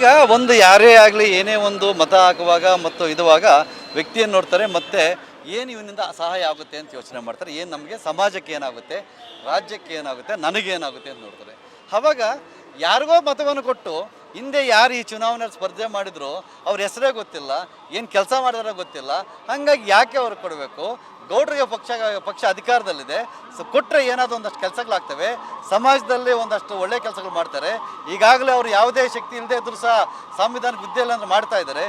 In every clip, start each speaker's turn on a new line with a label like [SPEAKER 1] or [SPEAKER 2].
[SPEAKER 1] ಈಗ ಒಂದು ಯಾರೇ ಆಗಲಿ, ಏನೇ ಒಂದು ಮತ ಹಾಕುವಾಗ ಮತ್ತು ಇದುವಾಗ ವ್ಯಕ್ತಿಯನ್ನು ನೋಡ್ತಾರೆ, ಮತ್ತೆ ಏನು ಇವನಿಂದ ಸಹಾಯ ಆಗುತ್ತೆ ಅಂತ ಯೋಚನೆ ಮಾಡ್ತಾರೆ. ಏನು ನಮಗೆ, ಸಮಾಜಕ್ಕೆ ಏನಾಗುತ್ತೆ, ರಾಜ್ಯಕ್ಕೆ ಏನಾಗುತ್ತೆ ನನಗೇನಾಗುತ್ತೆ ಅಂತ ನೋಡ್ತಾರೆ. ಆವಾಗ ಯಾರಿಗೋ ಮತವನ್ನು ಕೊಟ್ಟು, ಹಿಂದೆ ಯಾರು ಈ ಚುನಾವಣೆ ಸ್ಪರ್ಧೆ ಮಾಡಿದ್ರು, ಅವ್ರ ಹೆಸರೇ ಗೊತ್ತಿಲ್ಲ, ಏನು ಕೆಲಸ ಮಾಡಿದಾರೋ ಗೊತ್ತಿಲ್ಲ, ಹಾಗಾಗಿ ಯಾಕೆ ಅವ್ರಿಗೆ ಕೊಡಬೇಕು? ಗೌಡ್ರಿಗೆ ಪಕ್ಷ ಪಕ್ಷ ಅಧಿಕಾರದಲ್ಲಿದೆ. ಸೊ ಕೊಟ್ಟರೆ ಏನಾದರೂ ಒಂದಷ್ಟು ಕೆಲಸಗಳಾಗ್ತವೆ. ಸಮಾಜದಲ್ಲಿ ಒಂದಷ್ಟು ಒಳ್ಳೆ ಕೆಲಸಗಳು ಮಾಡ್ತಾರೆ. ಈಗಾಗಲೇ ಅವರು ಯಾವುದೇ ಶಕ್ತಿ ಇಲ್ಲದೆ ಇದ್ರೂ ಸಹ ಸಂವಿಧಾನಕ್ಕೆ ಇಲ್ಲ ಅಂದ್ರೆ ಮಾಡ್ತಾ ಇದ್ದಾರೆ.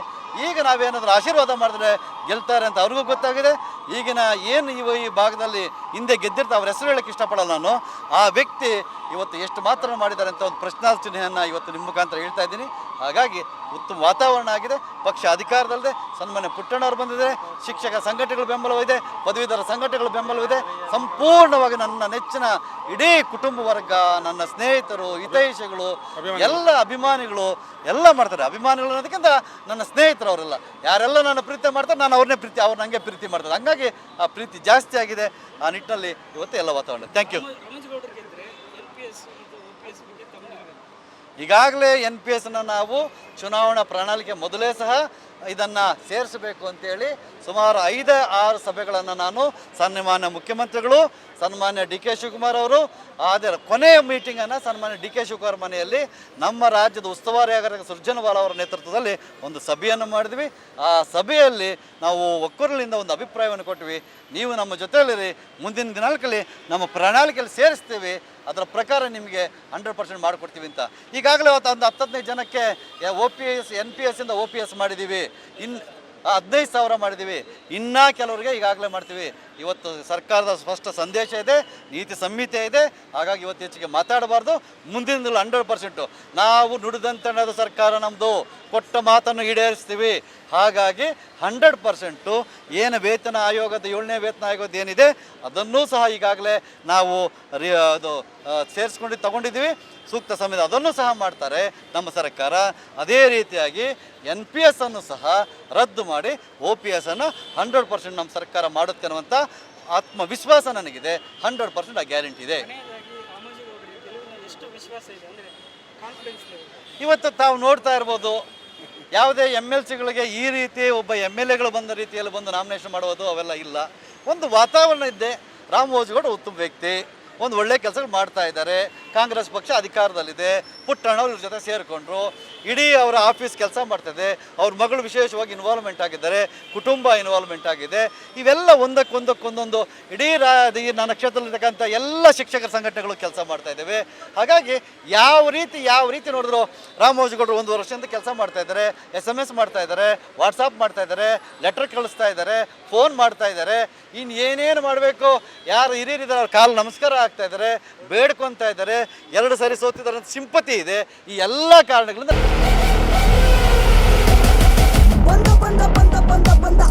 [SPEAKER 1] ಈಗ ನಾವೇನಾದರೂ ಆಶೀರ್ವಾದ ಮಾಡಿದ್ರೆ ಗೆಲ್ತಾರೆ ಅಂತ ಅವ್ರಿಗೂ ಗೊತ್ತಾಗಿದೆ. ಈಗಿನ ಏನು ಇವ ಈ ಭಾಗದಲ್ಲಿ ಹಿಂದೆ ಗೆದ್ದಿರ್ತಾರೆ ಅವ್ರ ಹೆಸರು ಹೇಳಕ್ಕೆ ಇಷ್ಟಪಡಲ್ಲ ನಾನು. ಆ ವ್ಯಕ್ತಿ ಇವತ್ತು ಎಷ್ಟು ಮಾತ್ರ ಮಾಡಿದ್ದಾರೆ ಅಂತ ಒಂದು ಪ್ರಶ್ನಾರ್ಚನೆಯನ್ನು ಇವತ್ತು ನಿಮ್ಮ ಮುಖಾಂತರ ಹೇಳ್ತಾ ಇದ್ದೀನಿ. ಹಾಗಾಗಿ ಉತ್ತಮ ವಾತಾವರಣ ಆಗಿದೆ. ಪಕ್ಷ ಅಧಿಕಾರದಲ್ಲದೆ. ಸನ್ಮಾನ್ಯ ಪುಟ್ಟಣ್ಣವ್ರು ಬಂದಿದ್ದಾರೆ. ಶಿಕ್ಷಕ ಸಂಘಟನೆಗಳ ಬೆಂಬಲವಿದೆ ಪದವೀಧರ ಸಂಘಟನೆಗಳ ಬೆಂಬಲವಿದೆ ಸಂಪೂರ್ಣವಾಗಿ ನನ್ನ ನೆಚ್ಚಿನ ಇಡೀ ಕುಟುಂಬ ವರ್ಗ ನನ್ನ ಸ್ನೇಹಿತರು ಹಿತೈಷಿಗಳು ಎಲ್ಲ ಅಭಿಮಾನಿಗಳು ಎಲ್ಲ ಮಾಡ್ತಾರೆ. ಅಭಿಮಾನಿಗಳು ಅನ್ನೋದಕ್ಕಿಂತ ನನ್ನ ಸ್ನೇಹಿತರು ಅವರೆಲ್ಲ ಯಾರೆಲ್ಲ ನನ್ನ ಪ್ರೀತಿ ಮಾಡ್ತಾರೆ ನಾನು ಅವ್ರನ್ನೇ ಪ್ರೀತಿ ಅವ್ರನ್ನ ಹಂಗೆ ಪ್ರೀತಿ ಮಾಡ್ತಾರೆ. ಹಂಗಾಗಿ ಆ ಪ್ರೀತಿ ಜಾಸ್ತಿ ಆಗಿದೆ. ಆ ನಿಟ್ಟಿನಲ್ಲಿ ಇವತ್ತು ಎಲ್ಲ ವಾತಾವರಣ. ಥ್ಯಾಂಕ್ ಯು ಈಗಾಗಲೇ ಎನ್ ಪಿ ಎಸ್ನ ನಾವು ಚುನಾವಣಾ ಪ್ರಣಾಳಿಕೆ ಮೊದಲೇ ಸಹ ಇದನ್ನು ಸೇರಿಸಬೇಕು ಅಂತೇಳಿ ಸುಮಾರು ಐದು ಆರು ಸಭೆಗಳನ್ನು ನಾನು ಸನ್ಮಾನ್ಯ ಮುಖ್ಯಮಂತ್ರಿಗಳು, ಸನ್ಮಾನ್ಯ ಡಿ ಕೆ ಶಿವಕುಮಾರ್ ಅವರು ಅದರ ಕೊನೆಯ ಮೀಟಿಂಗನ್ನು ಸನ್ಮಾನ್ಯ ಡಿ ಕೆ ಶಿವಕುಮಾರ್ ಮನೆಯಲ್ಲಿ ನಮ್ಮ ರಾಜ್ಯದ ಉಸ್ತುವಾರಿ ಆಗಿರೋ ಸುರ್ಜನವಾಲ ಅವರ ನೇತೃತ್ವದಲ್ಲಿ ಒಂದು ಸಭೆಯನ್ನು ಮಾಡಿದ್ವಿ. ಆ ಸಭೆಯಲ್ಲಿ ನಾವು ಒಕ್ಕೂರಲಿಂದ ಒಂದು ಅಭಿಪ್ರಾಯವನ್ನು ಕೊಟ್ವಿ. ನೀವು ನಮ್ಮ ಜೊತೆಯಲ್ಲಿರಿ, ಮುಂದಿನ ದಿನಾಂಕಲ್ಲಿ ನಮ್ಮ ಪ್ರಣಾಳಿಕೆಯಲ್ಲಿ ಸೇರಿಸ್ತೀವಿ. ಅದರ ಪ್ರಕಾರ ನಿಮಗೆ ಹಂಡ್ರೆಡ್ ಪರ್ಸೆಂಟ್ ಮಾಡಿಕೊಡ್ತೀವಿ ಅಂತ. ಈಗಾಗಲೇ ಅವತ್ತು ಒಂದು ಹತ್ತು ಹದಿನೈದು ಜನಕ್ಕೆ O P S N P ಎಸ್ಸಿಂದ O P S ಮಾಡಿದ್ದೀವಿ. ಇನ್ನು ಹದಿನೈದು ಸಾವಿರ ಮಾಡಿದ್ದೀವಿ. ಇನ್ನೂ ಕೆಲವರಿಗೆ ಈಗಾಗಲೇ ಮಾಡ್ತೀವಿ. ಇವತ್ತು ಸರ್ಕಾರದ ಸ್ಪಷ್ಟ ಸಂದೇಶ ಇದೆ, ನೀತಿ ಸಂಹಿತೆ ಇದೆ. ಹಾಗಾಗಿ ಇವತ್ತು ಹೆಚ್ಚಿಗೆ ಮಾತಾಡಬಾರ್ದು. ಮುಂದಿನ ಹಂಡ್ರೆಡ್ ಪರ್ಸೆಂಟು ನಾವು ನುಡಿದಂತೆ ನಡೆದ ಸರ್ಕಾರ ನಮ್ಮದು ಕೊಟ್ಟ ಮಾತನ್ನು ಈಡೇರಿಸ್ತೀವಿ. ಹಾಗಾಗಿ ಹಂಡ್ರೆಡ್ ಪರ್ಸೆಂಟು ಏನು ವೇತನ ಆಯೋಗದ ಏಳನೇ ವೇತನ ಆಯೋಗದ ಏನಿದೆ, ಅದನ್ನೂ ಸಹ ಈಗಾಗಲೇ ನಾವು ರಿ- ಅದು ಸೇರಿಸ್ಕೊಂಡು ತಗೊಂಡಿದ್ದೀವಿ. ಸೂಕ್ತ ಸಮಯದ ಅದನ್ನು ಸಹ ಮಾಡ್ತಾರೆ ನಮ್ಮ ಸರ್ಕಾರ. ಅದೇ ರೀತಿಯಾಗಿ ಎನ್ ಪಿ ಎಸ್ ಅನ್ನು ಸಹ ರದ್ದು ಮಾಡಿ ಒ ಪಿ ಎಸ್ ಅನ್ನು ಹಂಡ್ರೆಡ್ ಪರ್ಸೆಂಟ್ ನಮ್ಮ ಸರ್ಕಾರ ಮಾಡುತ್ತೆ ಅನ್ನುವಂಥ ಆತ್ಮವಿಶ್ವಾಸ ನನಗಿದೆ ಹಂಡ್ರೆಡ್ ಪರ್ಸೆಂಟ್ ಆ ಗ್ಯಾರಂಟಿ ಇದೆ. ಇವತ್ತು ತಾವು ನೋಡ್ತಾ ಇರ್ಬೋದು ಯಾವುದೇ ಎಂ ಎಲ್ ಸಿಗಳಿಗೆ ಈ ರೀತಿ ಒಬ್ಬ ಎಂ ಎಲ್ ಎಗಳು ಬಂದ ರೀತಿಯಲ್ಲಿ ಬಂದು ನಾಮಿನೇಷನ್ ಮಾಡುವುದು ಅವೆಲ್ಲ ಇಲ್ಲ. ಒಂದು ವಾತಾವರಣ ಇದ್ದೆ ರಾಮೋಜಿಗೌಡ ಉತ್ತಮ ವ್ಯಕ್ತಿ ಒಂದು ಒಳ್ಳೆ ಕೆಲಸಗಳು ಮಾಡ್ತಾ ಇದ್ದಾರೆ. ಕಾಂಗ್ರೆಸ್ ಪಕ್ಷ ಅಧಿಕಾರದಲ್ಲಿದೆ. ಪುಟ್ಟಣ್ಣವ್ರ ಜೊತೆ ಸೇರಿಕೊಂಡ್ರು. ಇಡೀ ಅವರ ಆಫೀಸ್ ಕೆಲಸ ಮಾಡ್ತಿದೆ. ಅವ್ರ ಮಗಳು ವಿಶೇಷವಾಗಿ ಇನ್ವಾಲ್ವ್ಮೆಂಟ್ ಆಗಿದ್ದಾರೆ. ಕುಟುಂಬ ಇನ್ವಾಲ್ವ್ಮೆಂಟ್ ಆಗಿದೆ. ಇವೆಲ್ಲ ಒಂದಕ್ಕೊಂದಕ್ಕೊಂದೊಂದು ಇಡೀ ರಾ ನನ್ನ ಕ್ಷೇತ್ರದಲ್ಲಿರ್ತಕ್ಕಂಥ ಎಲ್ಲ ಶಿಕ್ಷಕರ ಸಂಘಟನೆಗಳು ಕೆಲಸ ಮಾಡ್ತಾ ಇದ್ದೇವೆ. ಹಾಗಾಗಿ ಯಾವ ರೀತಿ ಯಾವ ರೀತಿ ನೋಡಿದ್ರು ರಾಮೋಜಿಗೌಡರು ಒಂದು ವರ್ಷದಿಂದ ಕೆಲಸ ಮಾಡ್ತಾ ಇದ್ದಾರೆ. ಎಸ್ ಎಂ ಎಸ್ ಮಾಡ್ತಾ ಇದ್ದಾರೆ. ವಾಟ್ಸಪ್ ಮಾಡ್ತಾ ಇದ್ದಾರೆ. ಲೆಟರ್ ಕಳಿಸ್ತಾ ಇದ್ದಾರೆ. ಫೋನ್ ಮಾಡ್ತಾ ಇದ್ದಾರೆ. ಇನ್ನು ಏನೇನು ಮಾಡಬೇಕು? ಯಾರು ಹಿರಿಯರಿದ್ದಾರೆ, ಅವ್ರ ಕಾಲು ನಮಸ್ಕಾರ ಆಗ್ತಾ ಇದ್ದಾರೆ. ಬೇಡ್ಕೊತಾ ಇದ್ದಾರೆ. ಎರಡು ಸರಿ ಸೋತಿದ್ದಾರೆ ಅಂತ ಸಿಂಪತಿ ಇದೆ. ಈ ಎಲ್ಲ ಕಾರಣಗಳಿಂದ ಬಂದ ಬಂದ ಬಂದ ಬಂದ ಬಂದ